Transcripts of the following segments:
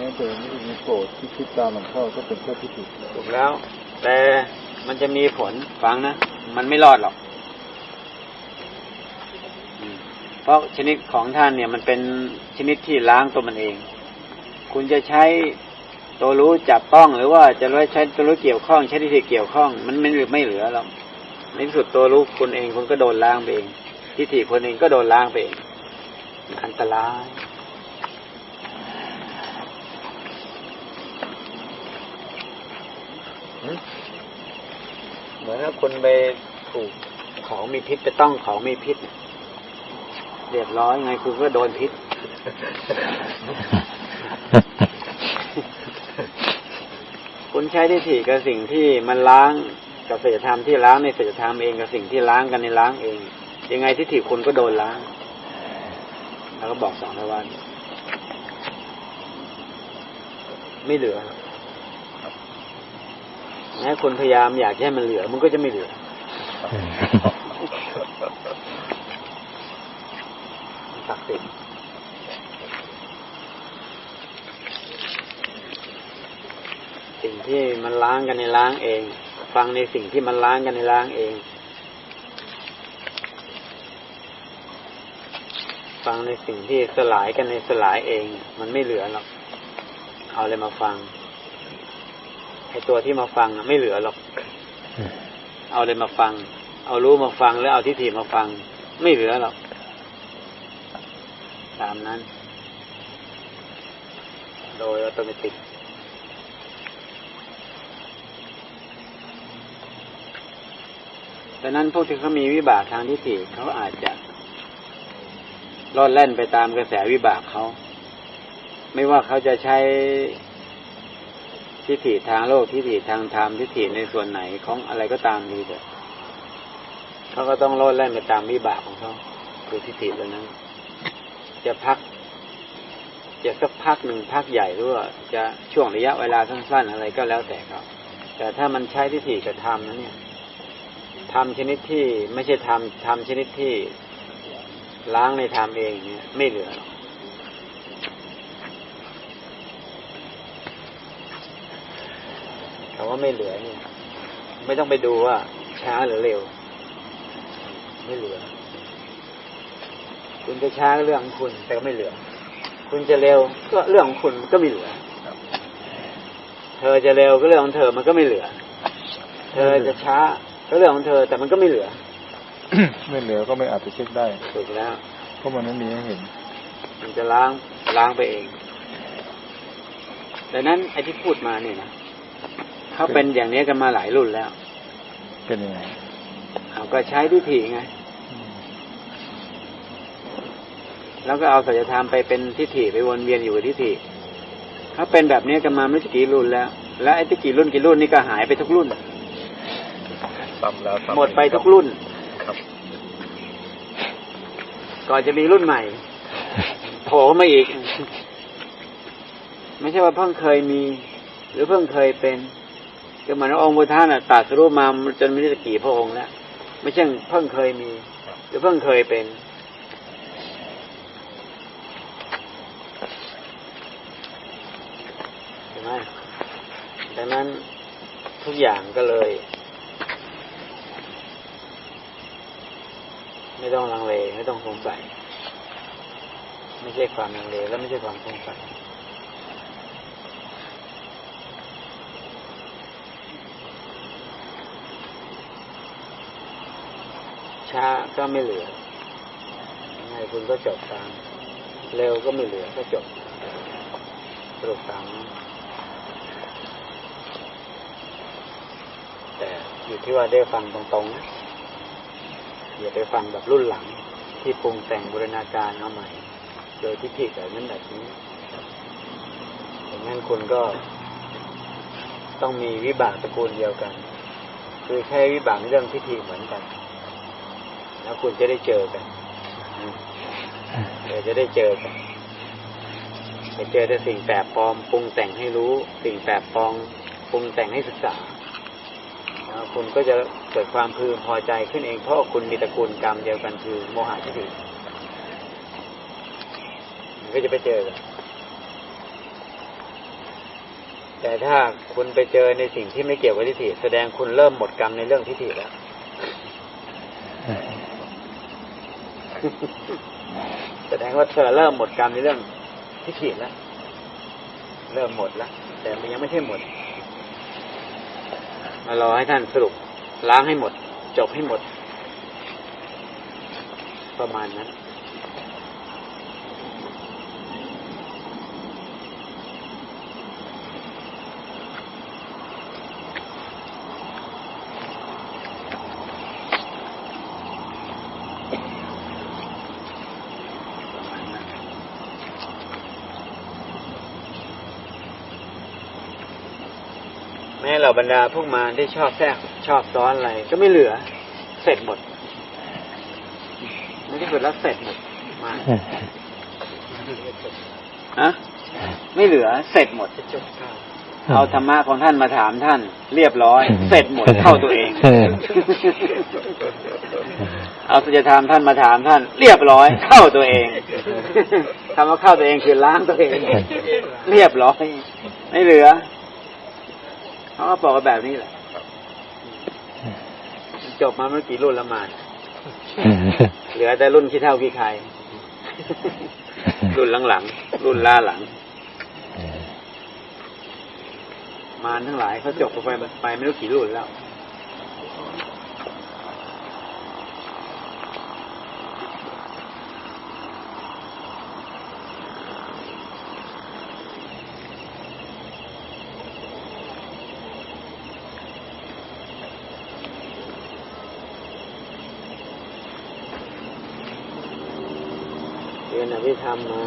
นี้เจอนี่มีโกรธที่คิดตามหลวงพ่อก็เป็นแค่ทิฏฐิถูกแล้ว แต่มันจะมีผลฟังนะ มันไม่รอดหรอกเพราะชนิดของท่านเนี่ยมันเป็นชนิดที่ล้างตัวมันเอง คุณจะใช้ตัวรู้จับต้องหรือว่าจะใช้ตัวรู้เกี่ยวข้องใช้ที่เกี่ยวข้อง มันไม่หรือไม่เหลือหรอกในที่สุดตัวรู้คุณเองคุณก็โดนล้างไปเองทิฏฐิคนเองก็โดนล้างไปเองอันตราย เหมือนกับคุณไปถูกของมีพิษไปต้องของมีพิษเนี่ยเรียบร้อยไงคุณก็โดนพิษคุณใช้ทิฏฐิกับสิ่งที่มันล้างกับศีลธรรมที่ล้างในศีลธรรมเองกับสิ่งที่ล้างกันในล้างเอง ยังไงทิฏฐิคุณก็โดนล้าง แล้วก็บอกสองทวัน ไม่เหลือ แม้คุณพยายามอยากให้มันเหลือ มันก็จะไม่เหลือ ศักดิ์สิทธิ์สิ่งที่มันล้างกันในล้างเอง ฟังในสิ่งที่มันล้างกันในล้างเอง ฟังในสิ่งที่สลายกันในสลายเอง มันไม่เหลือหรอก เอาอะไรมาฟัง ไอตัวที่มาฟังน่ะไม่เหลือหรอก เอาอะไรมาฟัง เอารู้มาฟังแล้วเอาทิฏฐิมาฟัง ไม่เหลือหรอก ตามนั้น โดยอัตโนมัติดังนั้นพวกที่เขามีวิบากทางทิฏฐิเขาอาจจะลอดแล่นไปตามกระแสวิบากเขา ไม่ว่าเขาจะใช้ ทิฏฐิทางโลกทิฏฐิทางธรรมทิฏฐิในส่วนไหนของอะไรก็ตามดีเถอะเขาก็ต้องโลดแล่นไปตามวิบากของเขาคือทิฏฐิตัวนั้น จะพัก จะสักพักหนึ่งพักใหญ่หรือว่าจะช่วงระยะเวลาสั้นๆอะไรก็แล้วแต่ครับ แต่ถ้ามันใช้ทิฏฐิกับธรรมนั้นเนี่ยธรรมชนิดที่ไม่ใช่ธรรมธรรมชนิดที่ล้างในธรรมเองเนี่ยไม่เหลือ หรอกคำว่าไม่เหลือเนี่ย ไม่ต้องไปดูว่า ช้าหรือเร็ว ไม่เหลือ คุณจะช้าก็เรื่องของคุณ แต่ก็ไม่เหลือ คุณจะเร็วก็เรื่องของคุณก็ไม่เหลือ เธอจะเร็วก็เรื่องของเธอมันก็ไม่เหลือ เธอจะช้าก็เรื่องของเธอแต่มันก็ไม่เหลือ ไม่เหลือก็ไม่อาจจะเช็คได้ถูกแล้วเพราะมันไม่มีให้เห็น มันจะล้างล้างไปเองดังนั้นไอ้ที่พูดมาเนี่ยนะ เขาเป็นอย่างนี้กันมาหลายรุ่นแล้ว เป็นยังไงเขาก็ใช้ทิฏฐิไงอืมแล้วก็เอาสัจธรรมไปเป็นทิฏฐิไปวนเวียนอยู่กับทิฏฐิเขาเป็นแบบนี้กันมาไม่รู้จะกี่รุ่นแล้ว และไอ้ที่กี่รุ่นกี่รุ่นนี่ก็หายไปทุกรุ่นซ้ำแล้วซ้ำหมดไปทุกรุ่นครับก่อนจะมีรุ่นใหม่โผล่มาอีก ไม่ใช่ว่าเพิ่งเคยมี หรือเพิ่งเคยเป็น ก็เหมือนองค์พุทธาน่ะตัดสรู้มาจนไม่รู้จะกี่พระองค์แล้วไม่ใช่เพิ่งเคยมี หรือเพิ่งเคยเป็น ใช่ไหมดังนั้นทุกอย่างก็เลย ไม่ต้องลังเล ไม่ต้องสงสัยไม่ใช่ความลังเลและไม่ใช่ความสงสัย ช้าก็ไม่เหลือยังไงคุณก็จบตาม เร็วก็ไม่เหลือก็จบสรุปตามแต่อยู่ที่ว่าได้ฟังตรงๆนะอย่าไปฟังแบบรุ่นหลัง ที่ปรุงแต่งบูรณาการเอาใหม่ โดยที่ผิดแบบนั้นแบบนี้อย่างนั้นคุณก็ต้องมีวิบากตระกูลเดียวกัน คือใช้วิบากในเรื่องพิธีเหมือนกัน แล้วคุณจะได้เจอกันเดี๋ยวจะได้เจอกันไปเจอแต่สิ่งแปลกปลอมปรุงแต่งให้รู้ สิ่งแปลกปลอมปรุงแต่งให้ศึกษาแล้วคุณก็จะเกิดความพึงพอใจขึ้นเองเพราะคุณมีตระกูลกรรมเดียวกันคือโมหะทิฏฐิก็จะไปเจอกันแต่ถ้าคุณไปเจอในสิ่งที่ไม่เกี่ยวกับทิฏฐิแสดงคุณเริ่มหมดกรรมในเรื่องทิฏฐิแล้ว แสดงว่าเธอเริ่มหมดกรรมในเรื่องที่ขีดแล้ว เริ่มหมดแล้ว แต่มันยังไม่ใช่หมด มารอให้ท่านสรุป ล้างให้หมด จบให้หมด ประมาณนั้น แม้เราบรรดาพวกมารที่ชอบแทรกชอบซ้อนอะไรก็ไม่เหลือ เสร็จหมดไม่ได้เกิดแล้วเสร็จหมดมาฮะไม่เหลือเสร็จหมดเอาธรรมะของท่านมาถามท่าน เรียบร้อย เสร็จหมดเข้าตัวเอง เอาสัจธรรมท่านมาถามท่าน เรียบร้อย เข้าตัวเองคำว่าเข้าตัวเองคือล้างตัวเอง เรียบร้อย ไม่เหลือ เขาก็บอกกันแบบนี้แหละจบมาเมื่อกี่รุ่นละมาเนี่ยเหลือแต่รุ่นขี้เท่าขี้ใครรุ่นหลังๆรุ่นล่าหลัง มารทั้งหลายเขาจบไปไปไม่รู้กี่รุ่นแล้ว เรียนอภิธรรมมา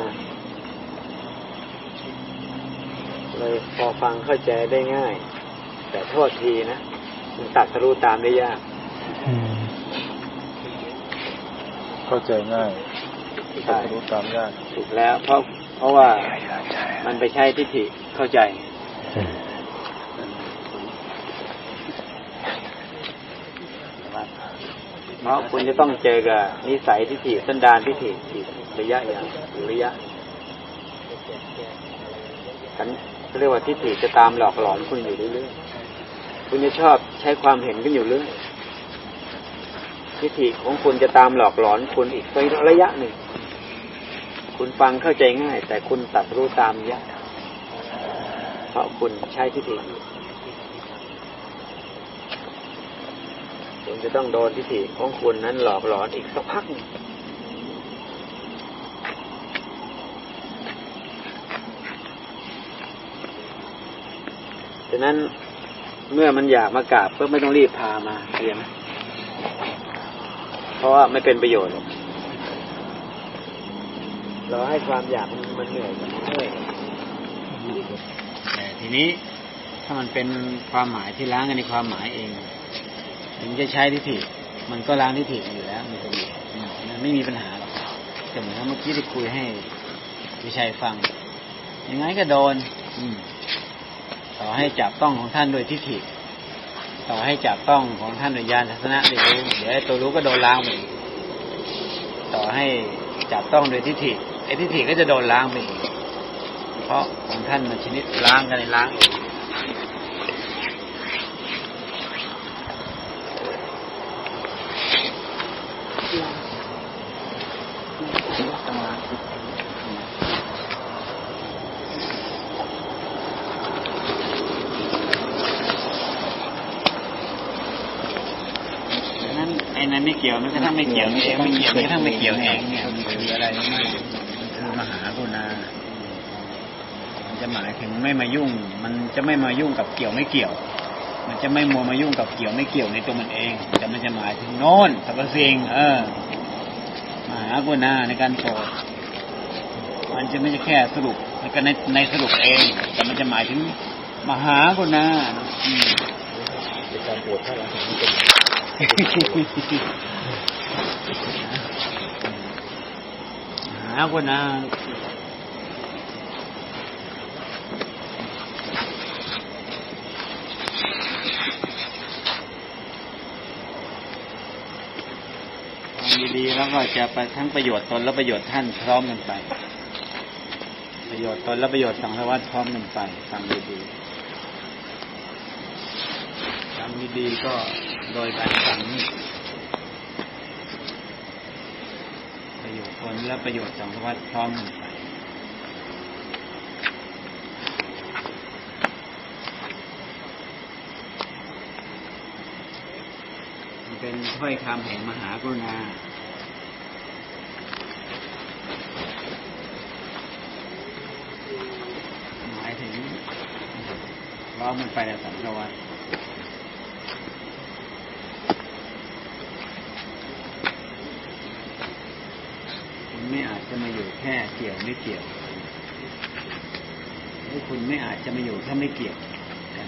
เลยพอฟังเข้าใจได้ง่าย แต่โทษทีนะมันตัดสรู้ตามได้ยาก เข้าใจง่ายใช่รู้ตามยากถูกแล้ว เพราะเพราะว่ามันไปใช้ทิฏฐิเข้าใจเพราะคุณจะต้องเจอกับนิสัยทิฏฐิสันดานทิฏฐิอีก ระยะอย่างระยะฉันเขาเรียกว่าทิฏฐิจะตามหลอกหลอนคุณอยู่เรื่อยๆคุณจะชอบใช้ความเห็นกันอยู่เรื่อยทิฏฐิของคุณจะตามหลอกหลอนคุณอีกไประยะหนึ่ง คุณฟังเข้าใจง่าย แต่คุณตัดรู้ตามยากเพราะคุณใช้ทิฏฐิอยู่คุณจะต้องโดนทิฏฐิของคุณนั้นหลอกหลอนอีกสักพักหนึ่ง ฉะนั้นเมื่อมันอยากมากราบก็ไม่ต้องรีบพามาเรียนเพราะว่าไม่เป็นประโยชน์ เราให้ความอยากมันมันเหนื่อยมันเหนื่อยแต่ทีนี้ถ้ามันเป็นความหมายที่ล้างกันในความหมายเอง ถึงจะใช้ทิฏฐิมันก็ล้างทิฏฐิอยู่แล้วมีประโยชน์มันไม่มีปัญหาหรอกแต่เหมือนเมื่อกี้ที่คุยให้วิชัยฟังยังไงก็โดน อืม ต่อให้จับต้องของท่านโดยทิฏฐิ ต่อให้จับต้องของท่านโดยญาณทัศนะได้รู้เดี๋ยวตัวรู้ก็โดนล้างไปต่อให้จับต้องโดยทิฏฐิไอ้ทิฏฐิก็จะโดนล้างไปเพราะของท่านมันชนิดล้างกันในล้างเองนั้นไอ้นั้นไม่เกี่ยวมันกระทั่งไม่เกี่ยวเองไม่เกี่ยวมันกระทั่งไม่เกี่ยวเองเนี่ยมันคืออะไรรู้ไหมมันคือมหากรุณามันจะหมายถึงไม่มายุ่ง มันจะไม่มายุ่งกับเกี่ยวไม่เกี่ยว มันจะไม่มัวมายุ่งกับเกี่ยวไม่เกี่ยวในตัวมันเอง แต่มันจะหมายถึงโน้นสรรพสิ่งเออมหากรุณาในการโปรดมันจะไม่ใช่แค่สรุปในการในในสรุปเอง แต่มันจะหมายถึงมหากรุณาอืมเป็นการปวดท่าหลังของเป็นม หากรุณาฟังดีๆแล้วก็จะไปทั้งประโยชน์ตนและประโยชน์ท่านพร้อมกันไป ประโยชน์ตนและประโยชน์สังสวัตพร้อมกันไปฟังดีๆฟังดีๆก็โดยการฟังนี่ ประโยชน์ผลและประโยชน์สังวัตพร้อมกันไปเป็นถ้อยคำแห่งมหากรุณาหมายถึงร้อมันไปในสังสวัตคุณไม่อาจจะมาอยู่ แค่เกี่ยวไม่เกี่ยวหรือคุณไม่อาจจะมาอยู่ถ้าไม่เกี่ยวกัน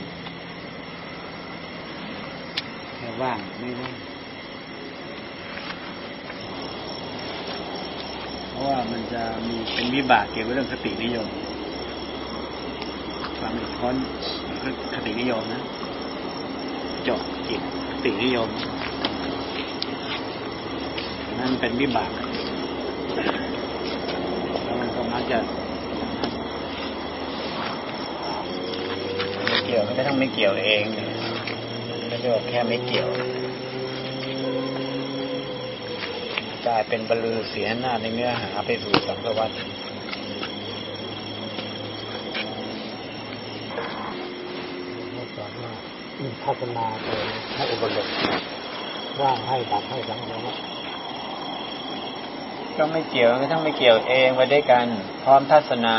แค่ว่างไม่ว่างเพราะว่ามันจะมีเป็นวิบากเกี่ยวกับเรื่องคตินิยมความหลุดพ้นมันคตินิยมนะจบจิตคตินิยมนั่นเป็นวิบากแล้วมันก็มัก จะไม่เกี่ยวไม่ต้องไม่เกี่ยวเองเนี่ยก็เรียกว่าแค่ไม่เกี่ยวกลายเป็นบรรลือเสียหน้าจในเนื้อหาไปสู่สังสวัตไม่สอนว่าพัฒนาเป็นให้อุปโลกร่างให้ดับให้สังเวย ก็ไม่เกี่ยวไม่ต้องไม่เกี่ยวเองไปด้วยกัน พร้อมทัศนา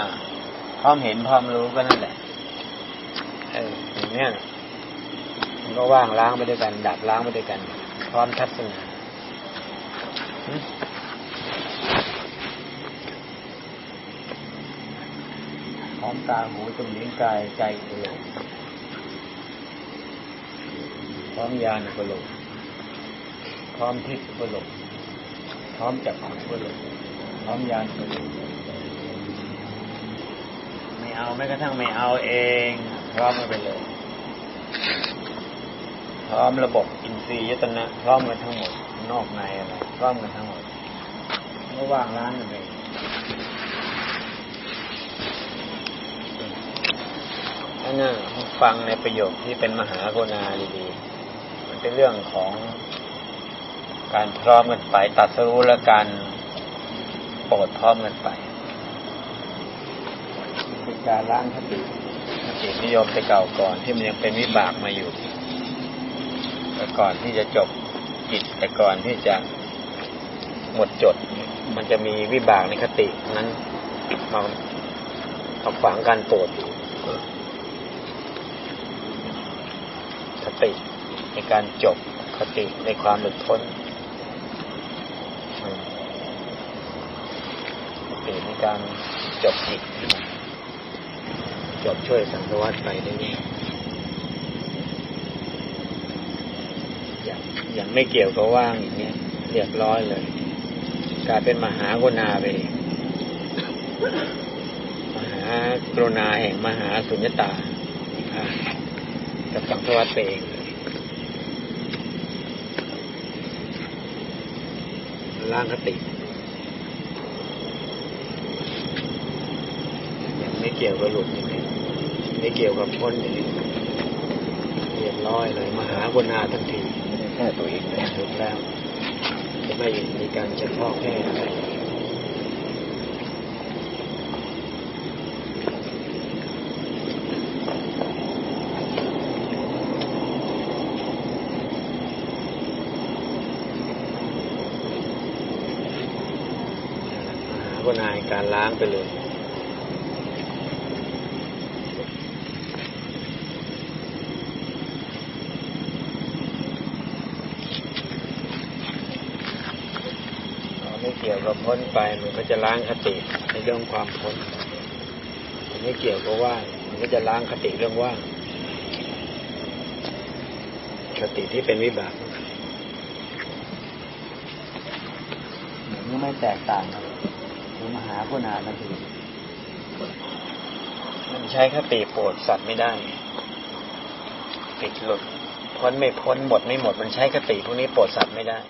พร้อมเห็นพร้อมรู้ก็นั่นแหละเอออย่างเนี้ยมันก็ว่างล้างไปด้วยกัน ดับล้างไปด้วยกัน พร้อมทัศนาพร้อมตาหูจมูกกายใจอุปโลกพร้อมญาณอุปโลกพร้อมทิพย์อุปโลก พร้อมจับของก็เลยพร้อมยานก็เลยไม่เอาแม้กระทั่งไม่เอาเอง พร้อมกันไปเลย พร้อมระบบอินทรีย์ยตนะพร้อมกันทั้งหมด นอกในอะไรพร้อมกันทั้งหมดไม่ว่างร้านกันเลยนั่นฟังในประโยคที่เป็นมหากรุณาดีๆ มันเป็นเรื่องของ การพร้อมกันไปตัดสรู้และการโปรดพร้อมกันไปคือการล้างคติคตินิยมไปเก่าก่อนที่มันยังเป็นวิบากมาอยู่แต่ก่อนที่จะจบจิตแต่ก่อนที่จะหมดจด มันจะมีวิบากในคตินั้นมามาฝังการโปรดอยู่คติในการจบคติในความหลุดพ้น เปลี่ยนใน การจบจิตจบช่วยสังสวัสดไปได้เนี่ยอย่างอย่างไม่เกี่ยวกับว่างอย่างเนี้ยเรียบร้อยเลยกลายเป็นมหากรุณาไปมหากรุณาแห่งมหาสุญญตากับสังสวัสดไปเองลยล้างคติ ยังไม่ เกี่ยวกับหลุดอย่างนี้ไม่เกี่ยวกับพ้นอย่างนี้เรียบร้อยเลยมหากรุณาทันทีไม่ได้แค่ตัวเองนะถูกแล้วจะไม่มีการเฉพาะแค่อะไรมหากรุณาแห่งการล้างไปเลย เราไม่เกี่ยวกับพ้นไปมันก็จะล้างคติในเรื่องความพ้นมันไม่เกี่ยวกับว่างมันก็จะล้างคติเรื่องว่างคติที่เป็นวิบากมันไม่แตกต่างกันคือมหากุณานั่นคือมันใช้คติโปรดสัตว์ไม่ได้ติดหลุดพ้นไม่พ้นหมดไม่หมด มันใช้คติพวกนี้โปรดสัตว์ไม่ได้